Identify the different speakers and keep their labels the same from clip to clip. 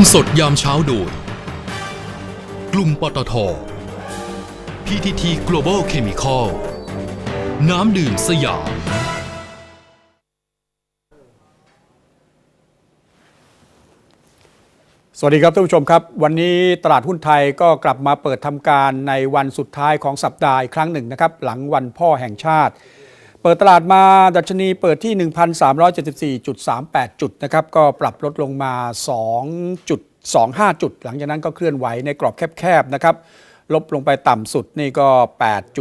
Speaker 1: นสดยามเช้าโดยกลุ่มปตท PTT Global Chemical น้ำดื่มสยาม
Speaker 2: สวัสดีครับท่านผู้ชมครับ วันนี้ตลาดหุ้นไทยก็กลับมาเปิดทำการในวันสุดท้ายของสัปดาห์อีกครั้งหนึ่งนะครับ หลังวันพ่อแห่งชาติ เปิดตลาดมาดัชนีเปิดที่ 1,374.38 จุดนะครับก็ปรับลดลงมา 2.25 จุด หลังจากนั้นก็เคลื่อนไหวในกรอบแคบๆนะครับลบลงไปต่ำสุดนี่ก็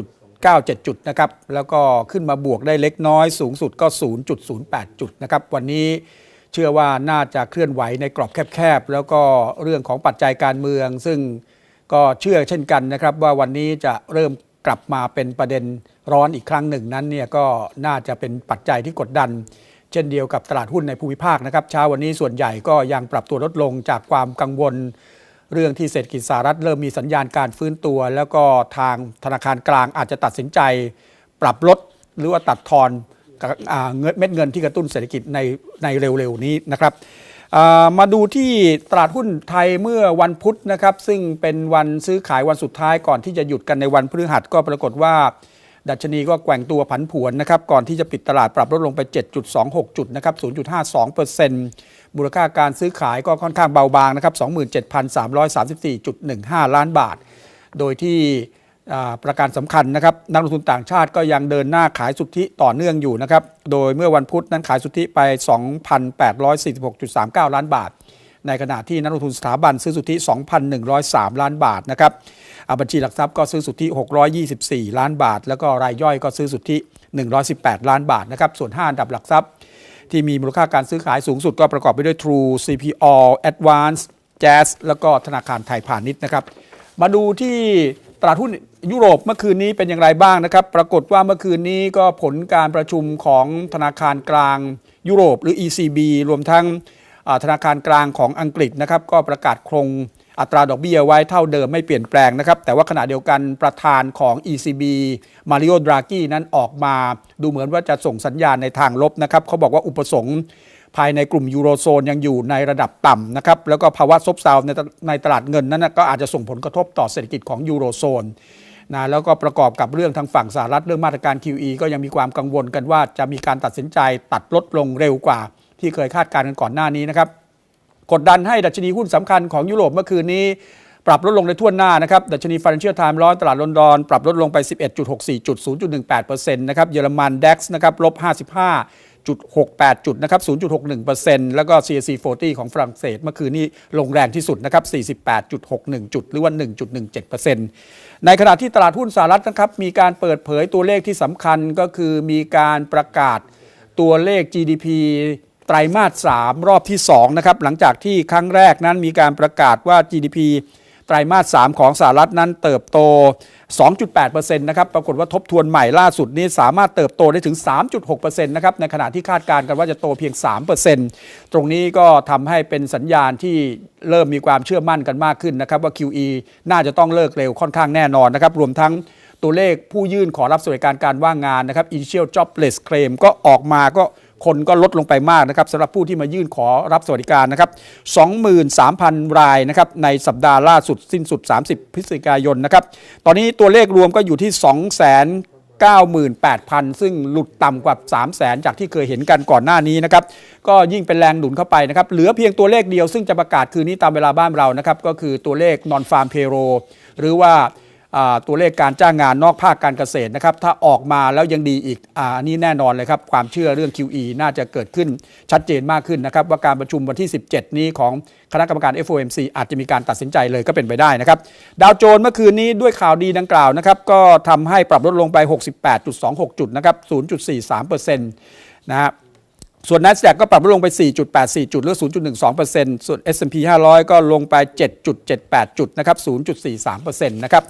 Speaker 2: 8.97 จุดนะครับแล้วก็ขึ้นมาบวกได้เล็กน้อยสูงสุดก็ 0.08 จุดนะครับวันนี้เชื่อว่าน่าจะเคลื่อนไหวในกรอบแคบๆแล้วก็เรื่องของปัจจัยการเมือง ซึ่งก็เชื่อเช่นกันนะครับว่าวันนี้จะเริ่ม กลับมาเป็นประเด็นร้อนอีกครั้งหนึ่งนั้นเนี่ยก็น่าจะเป็นปัจจัยที่กดดัน เช่นเดียวกับตลาดหุ้นในภูมิภาคนะครับเช้าวันนี้ส่วนใหญ่ก็ยังปรับตัวลดลงจากความกังวล เรื่องที่เศรษฐกิจสหรัฐเริ่มมีสัญญาณการฟื้นตัว แล้วก็ทางธนาคารกลางอาจจะตัดสินใจ ปรับลดหรือว่าตัดทอนเงินเม็ดเงินที่กระตุ้นเศรษฐกิจในในเร็วๆนี้นะครับ มาดูที่ตลาดหุ้นไทยเมื่อวันพุธนะครับ ซึ่งเป็นวันซื้อขายวันสุดท้ายก่อนที่จะหยุดกันในวันพฤหัสก็ปรากฏว่า ดัชนีก็แกว่งตัวผันผวนนะครับ ก่อนที่จะปิดตลาดปรับลดลงไป 7.26 จุดนะครับ 0.52%มูลค่าการซื้อขายก็ค่อนข้างเบาบางนะครับ 27,334.15 ล้านบาท โดยที่ ประการสำคัญนะครับนักลงทุนต่างชาติก็ยังเดินหน้าขายสุทธิต่อเนื่องอยู่นะครับโดยเมื่อวันพุธนั้นขายสุทธิไป 2,846.39 ล้านบาท ในขณะที่นักลงทุนสถาบันซื้อสุทธิ 2,103 ล้านบาทนะครับอ่าบัญชีหลักทรัพย์ก็ซื้อสุทธิ 624 ล้านบาท แล้วก็รายย่อยก็ซื้อสุทธิ 118 ล้านบาทนะครับส่วน 5 อันดับหลักทรัพย์ ที่มีมูลค่าการซื้อขายสูงสุดก็ประกอบไปด้วย True CPO Advance Jazz แล้วก็ธนาคารไทยพาณิชย์นะครับมาดูที่ ตลาดหุ้นยุโรปเมื่อคืนนี้เป็นอย่างไรบ้างนะครับ ปรากฏว่าเมื่อคืนนี้ก็ผลการประชุมของธนาคารกลางยุโรปหรือ ECB รวมทั้งธนาคารกลางของอังกฤษนะครับก็ประกาศคงอัตราดอกเบี้ยไว้เท่าเดิมไม่เปลี่ยนแปลงนะครับ แต่ว่าขณะเดียวกันประธานของ ECB มาริโอดรากี้นั้นออกมา ดูเหมือนว่าจะส่งสัญญาณในทางลบนะครับเขาบอกว่าอุปสงค์ ภายในกลุ่มยูโรโซนยังอยู่ในระดับต่ำนะครับแล้วก็ภาวะซบเซาในตในตลาดเงินนั้นก็อาจจะส่งผลกระทบต่อเศรษฐกิจของยูโรโซนนะแล้วก็ประกอบกับเรื่องทางฝั่งสหรัฐเรื่องมาตรการ QE ก็ยังมีความกังวลกันว่าจะมีการตัดสินใจตัดลดลงเร็วกว่า ที่เคยคาดการณ์กันก่อนหน้านี้นะครับกดดันให้ดัชนีหุ้นสำคัญของยุโรปเมื่อคืนนี้ ปรับลดลงในทั่วหน้านะครับดัชนี Financial Times ร้อยตลาดลอนดอน ปรับลดลงไป 11.64จุด0.18%นะครับเยอรมัน DAX นะครับลบ55 55.68 จุดนะครับ 0.61%แล้วก็ CAC 40 ของฝรั่งเศสเมื่อคืนนี้ลงแรงที่สุดนะครับ 48.61 จุด หรือว่า 1.17%ในขณะที่ตลาดหุ้นสหรัฐนะครับมีการเปิดเผยตัวเลขที่สำคัญก็คือมีการประกาศตัวเลข GDP ไตรมาส 3 รอบที่ 2 นะครับ หลังจากที่ครั้งแรกนั้นมีการประกาศว่า GDP ไตรมาส 3 ของสหรัฐนั้นเติบโต 2.8%นะครับ ปรากฏว่าทบทวนใหม่ล่าสุดนี้สามารถเติบโตได้ถึง 3.6%นะครับ ในขณะที่คาดการณ์กันว่าจะโตเพียง 3%ตรงนี้ก็ทำให้เป็นสัญญาณที่เริ่มมีความเชื่อมั่นกันมากขึ้นนะครับว่า QE น่าจะต้องเลิกเร็วค่อนข้างแน่นอนนะครับ รวมทั้งตัวเลขผู้ยื่นขอรับสวัสดิการการว่างงานนะครับ Initial Jobless Claim ก็ออกมาก็ คนก็ลดลงไปมากนะครับสำหรับผู้ที่มายื่นขอรับสวัสดิการนะครับ23,000 รายนะครับในสัปดาห์ล่าสุดสิ้นสุด 30 พฤศจิกายนนะครับ ตอนนี้ตัวเลขรวมก็อยู่ที่298,000 ซึ่งหลุดต่ำกว่า 300,000 จากที่เคยเห็นกันก่อนหน้านี้นะครับ ก็ยิ่งเป็นแรงหนุนเข้าไปนะครับ เหลือเพียงตัวเลขเดียวซึ่งจะประกาศคืนนี้ตามเวลาบ้านเรานะครับ ก็คือตัวเลข non farm payroll หรือว่า ตัวเลขการจ้างงานนอกภาคการเกษตรนะครับ ถ้าออกมาแล้วยังดีอีกอันนี้แน่นอนเลยครับ ความเชื่อเรื่อง QE น่าจะเกิดขึ้นชัดเจนมากขึ้นนะครับ ว่าการประชุมวันที่ 17 นี้ของคณะกรรมการ FOMC อาจจะมีการตัดสินใจเลยก็เป็นไปได้นะครับ ดาวโจนส์เมื่อคืนนี้ด้วยข่าวดีดังกล่าวนะครับ ก็ทำให้ปรับลดลงไป 68.26 จุดนะครับ 0.43%นะครับ ส่วน NASDAQ ก็ปรับลดลงไป 4.84 จุดหรือ 0.12%ส่วน S&P 500 ก็ลงไป 7.78 จุดนะครับ 0.43%นะครับ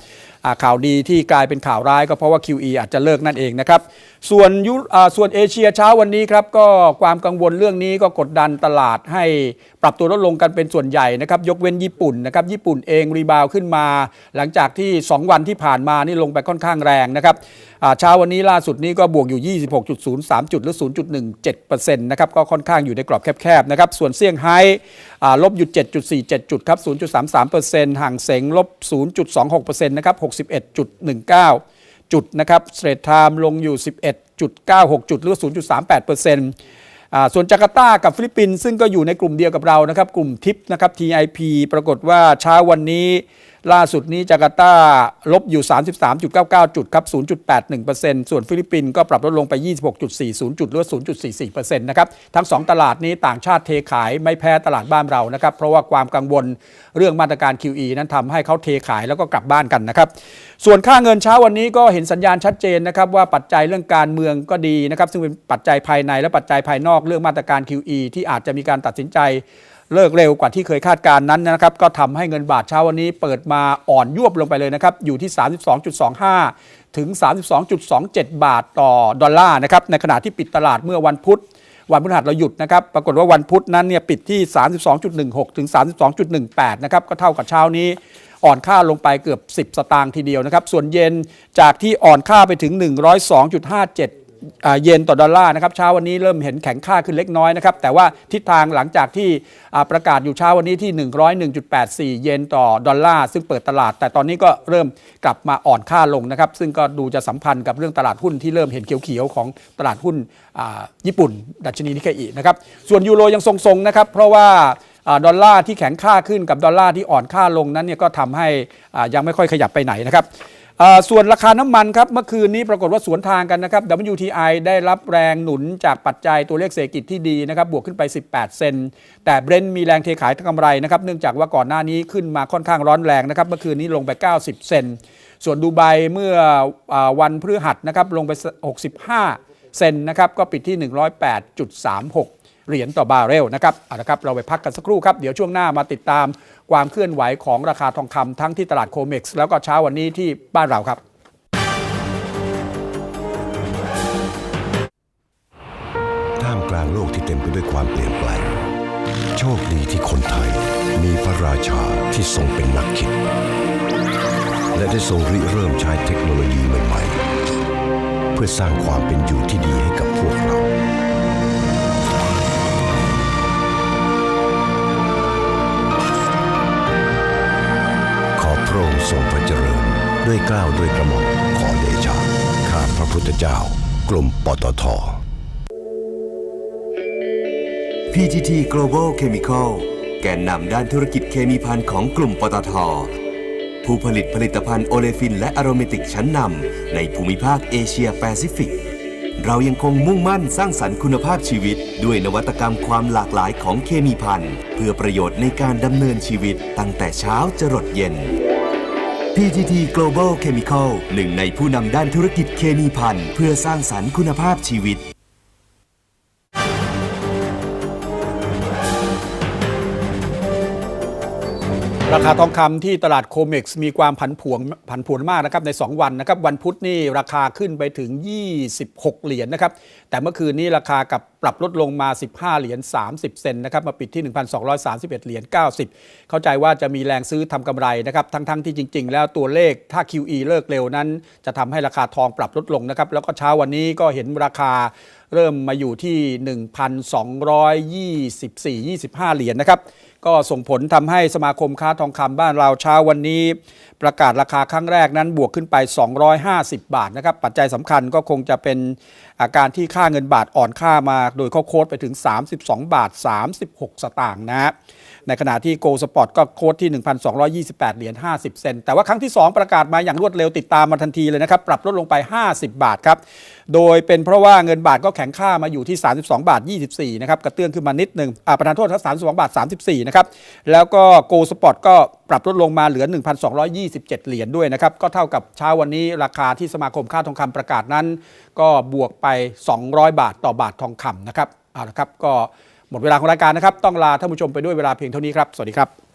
Speaker 2: ข่าวดีที่กลายเป็นข่าวร้ายก็เพราะว่า QE อาจจะเลิกนั่นเองนะครับส่วนยุส่วนเอเชียเช้าวันนี้ครับก็ความกังวลเรื่องนี้ก็กดดันตลาดให้ปรับตัวลดลงกันเป็นส่วนใหญ่นะครับยกเว้นญี่ปุ่นนะครับญี่ปุ่นเองรีบาวขึ้นมา หลังจากที่ 2 วันที่ผ่านมานี่ลงไปค่อนข้างแรงนะครับเช้าวันนี้ล่าสุดนี้ก็บวกอยู่ 26.03 จุดหรือ 0.17%นะครับก็ค่อนข้างอยู่ในกรอบแคบๆนะครับส่วนเซี่ยงไฮ้ลบอยู่ 7.47 จุดครับ 0.33%ห่างเสงลบ 0.26%นะครับ61.19 จุดนะครับเทรดไทม์ลงอยู่ 11.96 จุดหรือ 0.38%อส่วนจาการ์ตากับฟิลิปปินส์ซึ่งก็อยู่ในกลุ่มเดียวกับเรานะครับ กลุ่มทิปนะครับ TIP ปรากฏว่าเช้าวันนี้ล่าสุดนี้จาการ์ตาลบอยู่ 33.99 จุดครับ 0.81%ส่วนฟิลิปปินส์ก็ปรับลดลงไป 26.40 จุดหรือ0.44%นะครับ ทั้ง 2 ตลาดนี้ต่างชาติเทขายไม่แพ้ตลาดบ้านเรานะครับ เพราะว่าความกังวลเรื่องมาตรการ QE นั้นทำให้เขาเทขายแล้วก็กลับบ้านกันนะครับ ส่วนค่าเงินเช้าวันนี้ก็เห็นสัญญาณชัดเจนนะครับว่าปัจจัยเรื่องการเมืองก็ดีนะครับ ซึ่งเป็นปัจจัยภายในและปัจจัยภายนอกเรื่องมาตรการ QE ที่อาจจะมีการตัดสินใจ เลิกเร็วกว่าที่เคยคาดการนั้นนะครับ ก็ทำให้เงินบาทเช้าวันนี้เปิดมาอ่อนยวบลงไปเลยนะครับ อยู่ที่ 32.25 ถึง 32.27 บาทต่อดอลลาร์นะครับ ในขณะที่ปิดตลาดเมื่อวันพุธ วันพฤหัสเราหยุดนะครับ ปรากฏว่าวันพุธนั้นเนี่ยปิดที่ 32.16 ถึง 32.18 นะครับ ก็เท่ากับเช้านี้อ่อนค่าลงไปเกือบ 10 สตางค์ทีเดียวนะครับ ส่วนเย็นจากที่อ่อนค่าไปถึง 102.57 เยนต่อดอลลาร์นะครับเช้าวันนี้เริ่มเห็นแข็งค่าขึ้นเล็กน้อยนะครับแต่ว่าทิศทางหลังจากที่ประกาศอยู่เช้าวันนี้ที่ 101.84 เยนต่อดอลลาร์ซึ่งเปิดตลาด แต่ตอนนี้ก็เริ่มกลับมาอ่อนค่าลงนะครับซึ่งก็ดูจะสัมพันธ์กับเรื่องตลาดหุ้นที่เริ่มเห็นเขียวๆของตลาดหุ้นญี่ปุ่น ดัชนีนิเคอินะครับส่วนยูโรยังทรงๆนะครับเพราะว่าดอลลาร์ที่แข็งค่าขึ้นกับดอลลาร์ที่อ่อนค่าลงนั้นเนี่ยก็ทำให้ยังไม่ค่อยขยับไปไหนนะครับ ส่วนราคาน้ำมันครับเมื่อคืนนี้ปรากฏว่าสวนทางกันนะครับ WTI ได้รับแรงหนุนจากปัจจัยตัวเลขเศรษฐกิจที่ดีนะครับบวกขึ้นไป 18 เซนแต่เบรนท์มีแรงเทขายทั้งกำไรนะครับเนื่องจากว่าก่อนหน้านี้ขึ้นมาค่อนข้างร้อนแรงนะครับเมื่อคืนนี้ลงไป 90 เซนส่วนดูไบเมื่ออวันพฤหัสนะครับลงไป 65 เซนนะครับก็ปิดที่ 108.36 เหรียญต่อบาร์เรลนะครับเอาละครับเราไปพักกันสักครู่ครับเดี๋ยวช่วงหน้ามาติดตาม ความเคลื่อนไหวของราคาทองคำทั้งที่ตลาดโคเม็กซ์แล้วก็เช้าวันนี้ที่บ้านเราครับ
Speaker 3: ท่ามกลางโลกที่เต็มไปด้วยความเปลี่ยนแปลง โชคดีที่คนไทย มีพระราชาที่ทรงเป็นนักคิด และได้ทรงริเริ่มใช้เทคโนโลยีใหม่ๆ เพื่อสร้างความเป็นอยู่ที่ดีให้กับพวกเรา ทรงพระเจริญ ด้วยเกล้าวด้วยกระหม่อมขอเดชะข้าพระพุทธเจ้ากรมปตท
Speaker 4: PTT Global Chemical แกนนำด้านธุรกิจเคมีภัณฑ์ของกลุ่มปตท ผู้ผลิตผลิตภัณฑ์โอเลฟิน และอโรเมติกชั้นนำในภูมิภาคเอเชียแปซิฟิก เรายังคงมุ่งมั่นสร้างสรรค์คุณภาพชีวิต ด้วยนวัตกรรมความหลากหลายของเคมีภัณฑ์ เพื่อประโยชน์ในการดำเนินชีวิตตั้งแต่เช้าจรดเย็น PTT Global Chemical หนึ่งในผู้นำด้านธุรกิจเคมีภัณฑ์เพื่อสร้างสรรค์คุณภาพชีวิต
Speaker 2: ราคาทองคำที่ตลาดโคเม็กซ์มีความผันผวนผันผวนมากนะครับใน 2 วันนะครับ วันพุธนี่ราคาขึ้นไปถึง 26 เหรียญนะครับ แต่เมื่อคืนนี้ราคากับปรับลดลงมา 15 เหรียญ 30 เซนนะครับ มาปิดที่ 1,231 เหรียญ 90 เข้าใจว่าจะมีแรงซื้อทำกำไรนะครับ ทั้งๆที่จริง ๆ แล้วตัวเลขถ้า QE เลิกเร็วนั้น จะทำให้ราคาทองปรับลดลงนะครับ แล้วก็เช้าวันนี้ก็เห็นราคาเริ่มมาอยู่ที่ 1,224-25 เหรียญนะครับ ก็ส่งผลทำให้สมาคมค้าทองคำบ้านเราเช้าวันนี้ ประกาศราคาครั้งแรกนั้นบวกขึ้นไป 250 บาทนะครับ ปัจจัยสำคัญก็คงจะเป็นอาการที่ค่าเงินบาทอ่อนค่ามา โดยเขาโค้ดไปถึง 32 บาท 36 สตางค์นะฮะ ในขณะที่โกลสปอร์ตก็โค้ดที่ 1,228 เหรียญ 50 เซนต์แต่ว่าครั้งที่ 2 ประกาศมาอย่างรวดเร็วติดตามมาทันทีเลยนะครับ ปรับลดลงไป 50 บาทครับ โดยเป็นเพราะว่าเงินบาทก็แข็งค่ามาอยู่ที่ 32 บาท 24 นะครับ กระเตื้องขึ้นมานิดหนึ่งอ่าประธานโทษครับ32 บาท 34 นะครับ แล้วก็โกลสปอร์ตก็ปรับลดลงมาเหลือ 1,227 เหรียญด้วยนะครับ ก็เท่ากับเช้าวันนี้ราคาที่สมาคมค่าทองคำประกาศนั้น ก็บวกไป 200 บาทต่อบาททองคำนะครับเอาละครับก็ หมดเวลาของรายการนะครับ ต้องลาท่านผู้ชมไปด้วยเวลาเพียงเท่านี้ครับ สวัสดีครับ